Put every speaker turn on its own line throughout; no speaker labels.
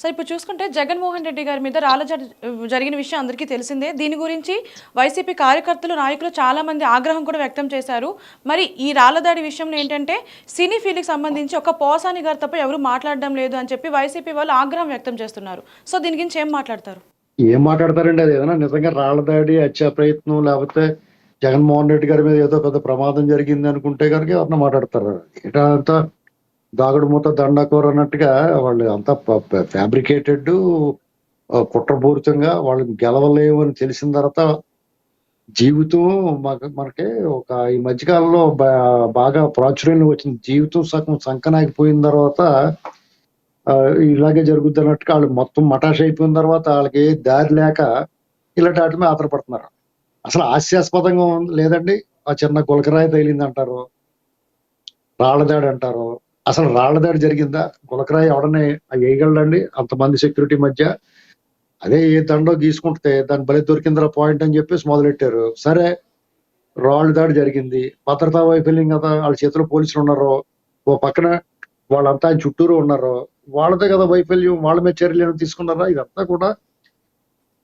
Sir ఇప్పుడు చూసుకుంటే జగన్మోహన్ రెడ్డి గారి మీద రాళ్ళ జరిగిన విషయం అందరికీ తెలిసిందే. దీని గురించి వైసీపీ కార్యకర్తలు నాయకులు చాలామంది ఆగ్రహం కూడా వ్యక్తం చేశారు. మరి ఈ రాళ్ళదాడి విషయంలో ఏంటంటే సినీ ఫీల్డ్కి సంబంధించి ఒక పోసాని గారు తప్ప ఎవరు మాట్లాడడం లేదు అని చెప్పి వైసీపీ వాళ్ళు ఆగ్రహం వ్యక్తం చేస్తున్నారు. సో దీని గురించి ఏం మాట్లాడతారు?
ఏం మాట్లాడతారండి? అది ఏదైనా నిజంగా రాళ్ళ దాడి హత్యా ప్రయత్నం లేకపోతే జగన్మోహన్ రెడ్డి గారి మీద ఏదో పెద్ద ప్రమాదం జరిగింది అనుకుంటే కనుక ఎవరన్నా మాట్లాడతారు. ఇటంతా దాగుడు మూత దండకూర అన్నట్టుగా వాళ్ళు అంతా ఫ్యాబ్రికేటెడ్ కుట్రపూరితంగా వాళ్ళని గెలవలేవు అని తెలిసిన తర్వాత జీవితం మనకి ఒక ఈ మధ్యకాలంలో బాగా ప్రాచుర్యంలో వచ్చిన జీవితం సగం సంకనాగిపోయిన తర్వాత ఇలాగే జరుగుద్ది అన్నట్టుగా వాళ్ళు మొత్తం మటాష్ అయిపోయిన తర్వాత వాళ్ళకి దారి లేక ఇలాంటి వాటి మీద ఆధారపడుతున్నారు. అసలు హాస్యాస్పదంగా ఉంది లేదండి? ఆ చిన్న గులకరాయి తగిలింది అంటారు రాళ్ళదాడి అంటారు అసలు రాళ్ళదాడి జరిగిందా? గులకరాయి ఎవడనే వేయగలడండి? అంతమంది సెక్యూరిటీ మధ్య. అదే ఏ దండో గీసుకుంటే దాని బలి దొరికిందిరా పాయింట్ అని చెప్పేసి మొదలెట్టారు. సరే రాళ్ళు దాడి జరిగింది. భద్రతా వైఫల్యం కదా వాళ్ళ చేతిలో పోలీసులు ఉన్నారు ఓ పక్కన వాళ్ళంతా ఆయన చుట్టూరు ఉన్నారు వాళ్ళదే కదా వైఫల్యం వాళ్ళ మీద చర్యలు ఏమైనా తీసుకున్నారా? ఇదంతా కూడా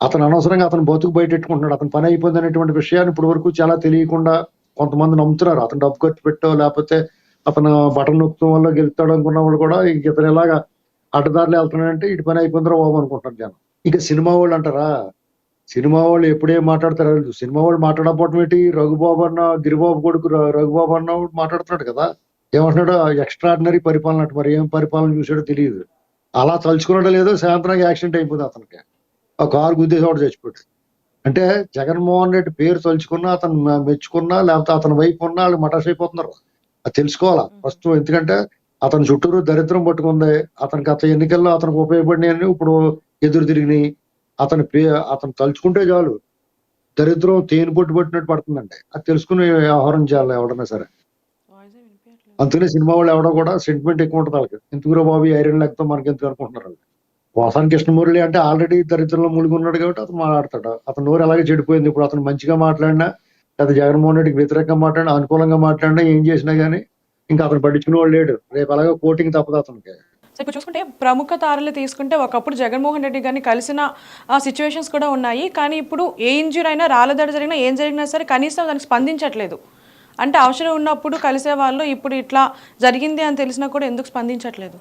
అతను అనవసరంగా అతను బతుకు బయటెట్టుకుంటున్నాడు. అతను పని అయిపోయింది అనేటువంటి విషయాన్ని ఇప్పటి వరకు చాలా తెలియకుండా కొంతమంది నమ్ముతున్నారు. అతను డబ్బు ఖర్చు పెట్టో లేకపోతే అతను బటన్ నొక్కడం వల్ల గెలుస్తాడు అనుకున్నప్పుడు వాళ్ళు కూడా ఇంక ఇతను ఎలాగా అడ్డదారులు వెళ్తున్నాడంటే ఇటు పని అయిపోయిందిరా బాబు అనుకుంటాను జనం ఇక సినిమా వాళ్ళు అంటారా? సినిమా వాళ్ళు ఎప్పుడే మాట్లాడతారు? సినిమా వాళ్ళు మాట్లాడకపోవటం ఏంటి? రఘుబాబు అన్న గిరిబాబు కొడుకు రఘుబాబు అన్న మాట్లాడుతున్నాడు కదా. ఏమంటున్నాడు? ఎక్స్ట్రాడినరీ పరిపాలన అంట మరి ఏం పరిపాలన చూసాడో తెలియదు. అలా తలుచుకున్నాడో లేదో సాయంత్రానికి యాక్సిడెంట్ అయిపోయింది అతనికి. ఆ కారు గుద్దేసి ఒకటి చచ్చిపోయాడు. అంటే జగన్మోహన్ రెడ్డి పేరు తలుచుకున్నా అతను మెచ్చుకున్నా లేకపోతే అతని వైపు ఉన్నా వాళ్ళు మటాష్ అయిపోతున్నారు అది తెలుసుకోవాలా? ప్రస్తుతం ఎందుకంటే అతని చుట్టూరు దరిద్రం పట్టుకుంది. అతనికి గత ఎన్నికల్లో అతనికి ఉపయోగపడినాయని ఇప్పుడు ఎదురు తిరిగినాయి. అతని పే అతను తలుచుకుంటే చాలు. దరిద్రం తేనె పొట్టు పట్టినట్టు పడుతుందండి. అది తెలుసుకుని వ్యవహారం చేయాలి ఎవడన్నా సరే. అందుకనే సినిమా వాళ్ళు ఎవడో కూడా సెంటిమెంట్ ఎక్కువ ఉంటుంది వాళ్ళకి. ఎందుకురా బాబు ఐరన్ లెక్కతో మనకి ఎందుకు అనుకుంటున్నారు వాళ్ళు? పోసాని కృష్ణమురళి అంటే ఆల్రెడీ దరిద్రంలో మునిగి ఉన్నాడు కాబట్టి అతను మాట్లాడతాడు. అతను నోరు అలాగే చెడిపోయింది. ఇప్పుడు అతను మంచిగా మాట్లాడినా లేదా జగన్మోహన్ రెడ్డికి వ్యతిరేకంగా మాట్లాడినా అనుకూలంగా మాట్లాడినా ఏం చేసినా గానీ ఇంకా అతను పట్టించుకునే వాడు లేడు. రేపు అలాగే కోటింగ్ తప్పదు అతనికి.
ఇప్పుడు చూసుకుంటే ప్రముఖ తారలు తీసుకుంటే ఒకప్పుడు జగన్మోహన్ రెడ్డి గారిని కలిసిన ఆ సిచ్యువేషన్స్ కూడా ఉన్నాయి. కానీ ఇప్పుడు ఏ ఇంజూరీ అయినా రాళ్ళదాడి జరిగినా ఏం జరిగినా సరే కనీసం దానికి స్పందించట్లేదు. అంటే అవసరం ఉన్నప్పుడు కలిసే వాళ్ళు ఇప్పుడు ఇట్లా జరిగింది అని తెలిసినా కూడా ఎందుకు స్పందించట్లేదు?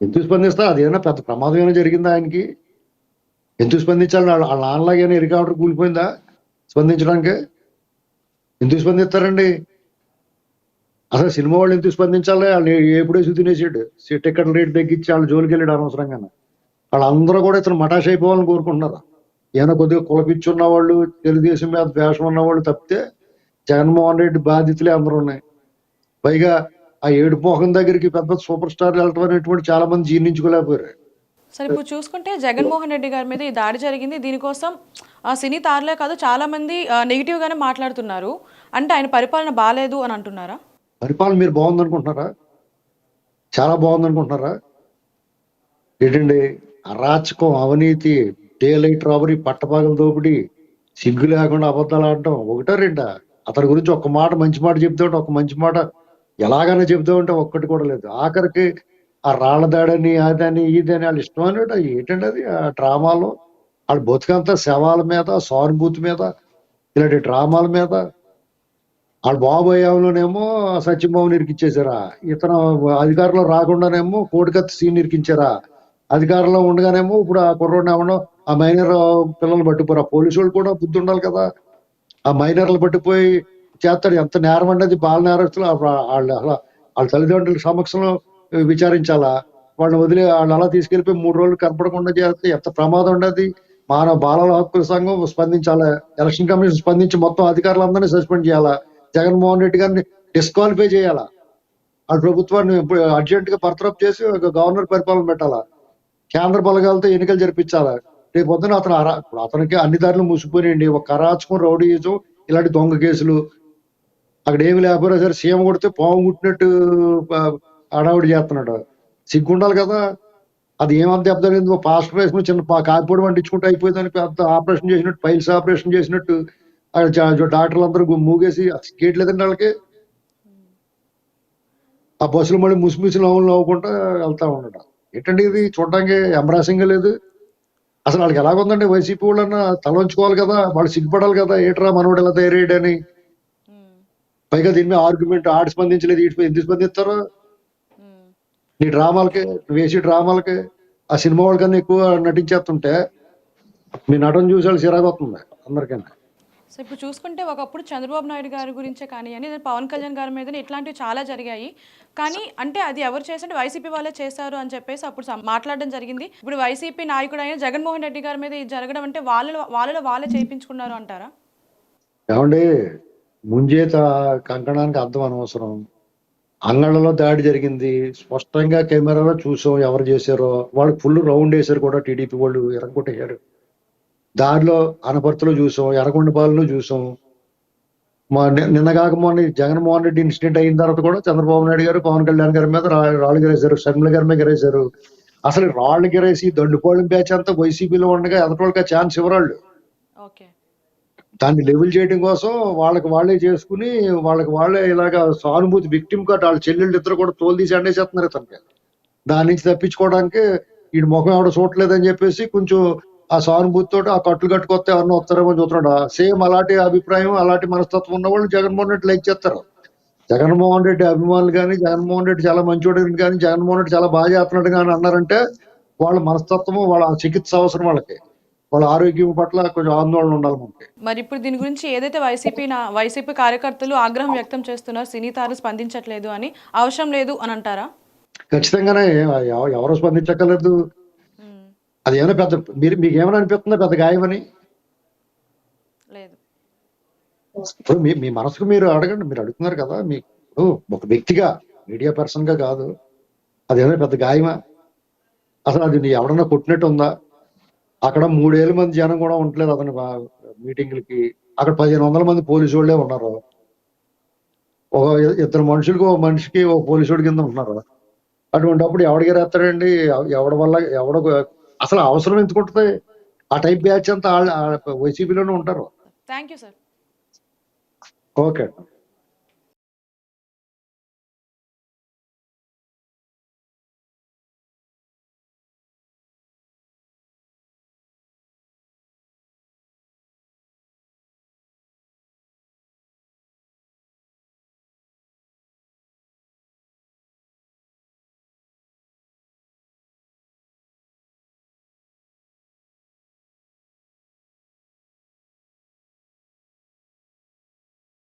ఎందుకు స్పందిస్తా? అదేమైనా పెద్ద ప్రమాదం ఏమైనా జరిగిందా ఆయనకి? ఎందుకు స్పందించాలి వాళ్ళ నాన్నలాగైనా ఎరికావటర్ కూలిపోయిందా? స్పందించడానికి? ఎందుకు స్పందిస్తారండి? అసలు సినిమా వాళ్ళు ఎందుకు స్పందించాలి? వాళ్ళు ఎప్పుడేసి తినేసాడు. టికెట్ రేట్ తగ్గించి వాళ్ళు జోలికి వెళ్ళాడు అనవసరంగా వాళ్ళందరూ కూడా ఇతను మటాష్ అయిపోవాలని కోరుకుంటున్నారు? ఏమైనా కొద్దిగా కులపిచ్చున్న వాళ్ళు తెలుగుదేశం మీద ద్వేషం ఉన్న వాళ్ళు తప్పితే జగన్మోహన్ రెడ్డి బాధితులే అందరూ ఉన్నాయి. పైగా ఆ ఏడు మోహన్ దగ్గరికి పెద్ద పెద్ద సూపర్ స్టార్లు వెళ్ళటం అనేటువంటి చాలా మంది జీర్ణించుకోలేకపోయారు.
సరే ఇప్పుడు చూసుకుంటే జగన్మోహన్ రెడ్డి గారి మీద ఈ దాడి జరిగింది. దీనికోసం ఆ సినీ తారలే కాదు చాలా మంది ఆ, గానే మాట్లాడుతున్నారు. అంటే ఆయన పరిపాలన బాగాలేదు అని అంటున్నారా?
పరిపాలన మీరు బాగుంది అనుకుంటున్నారా చాలా బాగుంది అనుకుంటున్నారా ఏంటండి అరాచకం అవినీతి డే లైట్ రాబరీ పట్టపాగల దోపిడీ సిగ్గు లేకుండా అబద్ధాలు ఆడటం ఒకటో రెండా? అతని గురించి ఒక మాట మంచి మాట చెప్తామంటే ఒక మంచి మాట ఎలాగైనా చెప్తామంటే ఒక్కటి కూడా లేదు. ఆఖరికి ఆ రాళ్ళ దాడని అదని ఇదని వాళ్ళు ఇష్టమైన ఏంటండి అది? ఆ డ్రామాలో? వాళ్ళు బతుకంతా శవాల మీద సానుభూతి మీద ఇలాంటి డ్రామాల మీద. వాళ్ళ బాబు అయ్యాలోనేమో సత్యభావం ఇరికిచ్చేసారా ఇతను అధికారంలో రాకుండానేమో కోడికత్తి సీన్ ఇరికించారా అధికారంలో ఉండగానేమో ఇప్పుడు ఆ కుర్రోడిని ఏమన్నా ఆ మైనర్ పిల్లలు పట్టిపోరు ఆ పోలీసు వాళ్ళు కూడా బుద్ధి ఉండాలి కదా. ఆ మైనర్లు పట్టిపోయి చేస్తాడు. ఎంత నేరం అనేది బాల నేరస్తులు వాళ్ళు అలా వాళ్ళ తల్లిదండ్రుల సమక్షంలో విచారించాలా. వాళ్ళని వదిలి వాళ్ళు అలా తీసుకెళ్ళిపోయి మూడు రోజులు కనపడకుండా చేస్తే ఎంత ప్రమాదం ఉండదు. మానవ బాలల హక్కుల సంఘం స్పందించాలా? ఎలక్షన్ కమిషన్ స్పందించి మొత్తం అధికారులందరినీ సస్పెండ్ చేయాలా? జగన్మోహన్ రెడ్డి గారిని డిస్క్వాలిఫై చేయాలా? ఆ ప్రభుత్వాన్ని అర్జెంట్గా పర్తరప్ చేసి ఒక గవర్నర్ పరిపాలన పెట్టాలా? కేంద్ర బలగాలతో ఎన్నికలు జరిపించాలా? రేపు పొద్దున అతను అరా- ఇప్పుడు అతనికి అన్ని దారులు మూసిపోయినాయండి. ఒక కరాచకం రౌడీయిజం ఇలాంటి దొంగ కేసులు. అక్కడ ఏమి లేకపోయినా సరే సీఎం కొడితే పాము కుట్టినట్టు అడావుడి చేస్తున్నాడు. సిగ్గుండాలి కదా? అది ఏమంత దెబ్బ తగిలింది పాస్టర్ వేసుకుని చిన్న కాపిపొడి వండించుకుంటూ అయిపోయిందని పెద్ద ఆపరేషన్ చేసినట్టు పైల్స్ ఆపరేషన్ చేసినట్టు డాక్టర్లు అందరూ మూగేసి గేట్ లేదండి వాళ్ళకి? ఆ బస్సులు మళ్ళీ ముసిముసి నవ్వులు నవ్వుకుంటా వెళ్తా ఉండడం ఏంటండి ఇది? చూడడానికి ఎంబ్రాసింగ్ లేదు. అసలు వాళ్ళకి ఎలాగుందండి? వైసీపీ వాళ్ళన్నా తలంచుకోవాలి కదా వాళ్ళు సిగ్గుపడాలి కదా ఏట్రా మనోడు ఎలా తయారయ్యాడని పైగా దీని మీద ఆర్గ్యుమెంట్ ఆడి స్పందించలేదు ఇటు ఎందుకు స్పందిస్తారు. నీ డ్రామాలకి నువ్వు వేసి డ్రామాలకి ఆ సినిమా వాళ్ళకన్నా ఎక్కువ నటించేస్తుంటే మీ నటన చూసి వాళ్ళు అందరికన్నా.
సో ఇప్పుడు చూసుకుంటే ఒకప్పుడు చంద్రబాబు నాయుడు గారి గురించే కానీ అని పవన్ కళ్యాణ్ గారి మీద ఇట్లాంటివి చాలా జరిగాయి. కానీ అంటే అది ఎవరు చేసంటే వైసీపీ వాళ్ళే చేశారు అని చెప్పేసి అప్పుడు మాట్లాడడం జరిగింది. ఇప్పుడు వైసీపీ నాయకుడు అయిన జగన్మోహన్ రెడ్డి గారి మీద ఇది జరగడం అంటే వాళ్ళలో వాళ్ళలో వాళ్ళే చేయించుకున్నారు అంటారా?
ఏమండి ముంజేత కంకణానికి అర్థం అనవసరం. అంగళ్ళలో దాడి జరిగింది. స్పష్టంగా కెమెరాలో చూసాం ఎవరు చేశారో. వాళ్ళు ఫుల్ రౌండ్ వేశారు కూడా టీడీపీ వాళ్ళు ఎరగొట్టేశారు దారిలో అనపర్తిలో చూసాం ఎర్రగొండపాలెంలో చూసాం. మా ని- నిన్న కాక మొన్న జగన్మోహన్ రెడ్డి ఇన్సిడెంట్ అయిన తర్వాత కూడా చంద్రబాబు నాయుడు గారు పవన్ కళ్యాణ్ గారి మీద రాళ్ళు గిరేశారు షర్మిల గారి మీద గిరేశారు. అసలు రాళ్ళు గిరేసి దండుకోవడం బ్యాచ్ అంతా వైసీపీలో ఉండగా ఎదటోళ్ళకి ఛాన్స్ ఇవ్వరాళ్ళు.
ఓకే.
దాన్ని లెవెల్ చేయడం కోసం వాళ్ళకి వాళ్ళే చేసుకుని వాళ్ళకి వాళ్ళే ఇలాగా సానుభూతి విక్టిమ్ కట్ వాళ్ళ చెల్లెళ్ళు ఇద్దరు కూడా తోలు తీసి అండేసేస్తున్నారు ఇతనికి. దాని నుంచి తప్పించుకోవడానికి వీడి ముఖం ఎవడ చూడలేదని చెప్పేసి కొంచెం ఆ సానుభూతితో ఆ కట్లు కట్టుకొస్తే ఎవరన్నా వస్తారేమో చూస్తున్నాడు. సేమ్ అలాంటి అభిప్రాయం అలాంటి మనస్తత్వం ఉన్న వాళ్ళు జగన్మోహన్ రెడ్డి లైక్ చేస్తారు జగన్మోహన్ రెడ్డి అభిమానులు కానీ జగన్మోహన్ రెడ్డి చాలా మంచివాడు కానీ జగన్మోహన్ రెడ్డి చాలా బాగా చేస్తున్నాడు కానీ అన్నారంటే వాళ్ళ మనస్తత్వము వాళ్ళ చికిత్స అవసరం వాళ్ళకి. వాళ్ళ ఆరోగ్యం పట్ల కొంచెం ఆందోళన ఉండాలి మనకి.
మరి ఇప్పుడు దీని గురించి ఏదైతే వైసీపీ వైసీపీ కార్యకర్తలు ఆగ్రహం వ్యక్తం చేస్తున్నారు సినీ తారు స్పందించట్లేదు అని అవసరం లేదు అని అంటారా?
ఖచ్చితంగానే ఎవ- ఎవరు స్పందించక్కర్లేదు.
ఉమ్,
అది ఏమైనా పెద్ద మీరు మీకు ఏమైనా అనిపిస్తుందా పెద్ద గాయమని?
లేదు.
ఇప్పుడు మీ మీ మనసుకు మీరు అడగండి మీరు అడుగుతున్నారు కదా మీకు ఒక వ్యక్తిగా మీడియా పర్సన్గా కాదు అది ఏమైనా పెద్ద గాయమా? అసలు అది ఎవడన్నా కొట్టినట్టు ఉందా? అక్కడ మూడేళ్ళ మంది జనం కూడా ఉండలేదు అతని మీటింగ్లకి. అక్కడ పదిహేను వందల మంది పోలీసు వాళ్ళే ఉన్నారు. ఒక ఇద్దరు మనుషులకి ఒక మనిషికి ఒక పోలీసుడి కింద ఉంటున్నారు. అటువంటిప్పుడు ఎవడికి రాస్తాడండి? ఎవడి వల్ల ఎవడ అసలు అవసరం ఎందుకు ఉంటుంది? ఆ టైప్ బ్యాచ్ అంతా వైసీపీలోనే ఉంటారు.
Thank you sir.
ఓకే.